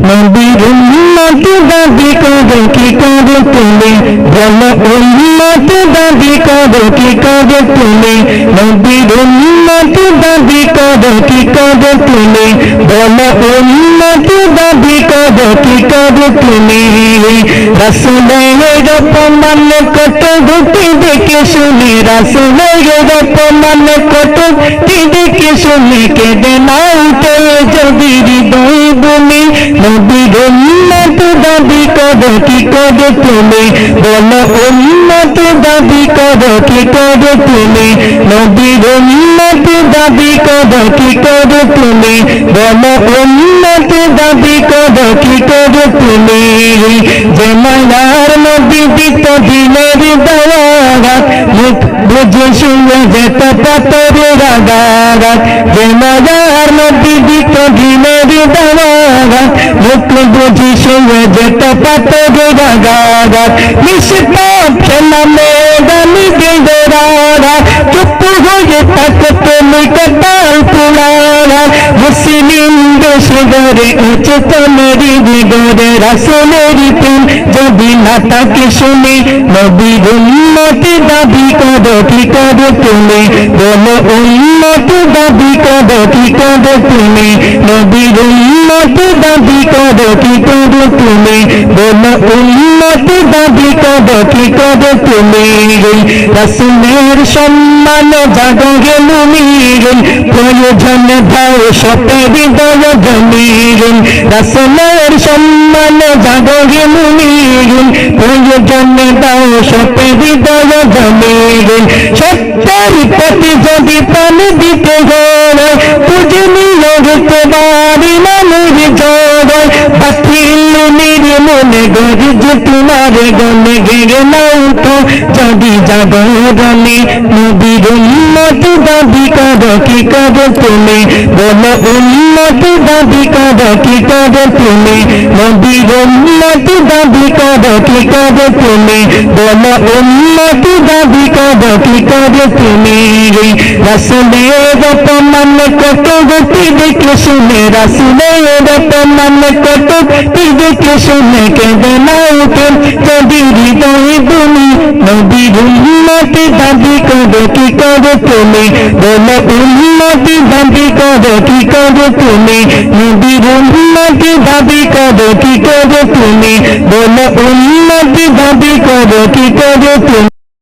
নবীর উন্নত দাবি করো কি করে তুমি? বলো উন্নত দাবি করো কি করো তুমি নবীর উন্নত দাবি করো কি করো তুমি বলো উন্নত দাবি করো কি করো তুমি রাসুলের অপমান কত গুটি দেখে শুনি রাসুলের অপমান কত দেখে শুনি কেঁদে নাও তো যদি হৃদয় বলি নবীর উন্নত দাবি করো, কি করো তুমি? বলো উন্নত দাবি করো, কি করো তুমি? নবীর উন্নত দাবি করো, কি করো তুমি? বলো উন্নত দাবি করো, কি করো তুমি? যে মায়ার দিত দিনের रागा बुझुशु पतरे रागा जे मजार दीदी तो धीमे दवागा मुख चुप हो ये तक तुम कपाल पुलारा मुस्लिम देश गरे उचित तो मेरी निगरे रस मेरी तुम जब ना तक सुने नबी उम्मत দাবি করো, কি করো তুমি? বলো উন্নত দাবি করো, কি করো তুমি? নবীর উন্নত দাবি করো, কি করো তুমি? বলো উন্নতি দাবি করো কি করো তুমি রাসুলের সম্মান জাগো গেলুমির প্রয়োজন ভাও সম্মান প্রয়োজন দাও সতে হৃদয় জমির সত্যের প্রতি যদি প্রাণ দিতে হয় গরিজ তোমার গনে গেড়ে নাও তো যদি জাগরণে নবীর উন্নত দাবি করো, কি করো তুমি? বলো উন্নত দাবি করো, কি করো তুমি? নবীর উন্নত দাবি করো, কি করো তুমি? বলো উন্নত দাবি করো, কি করো তুমি? রাসুলের অপমান কত গতি দেখে শুনে, রাসুলের অপমান কত দেখে শুনে কেঁদে না উঠে যদি হৃদয় তুমি নবীর উন্নতি দাবি করো, কি করো তুমি? বলো উন্নতি দাবি করো, কি করো তুমি? নবীর উন্নতি দাবি করো, কি করো তুমি? বলো উন্নতি দাবি করো, কি করো তুমি?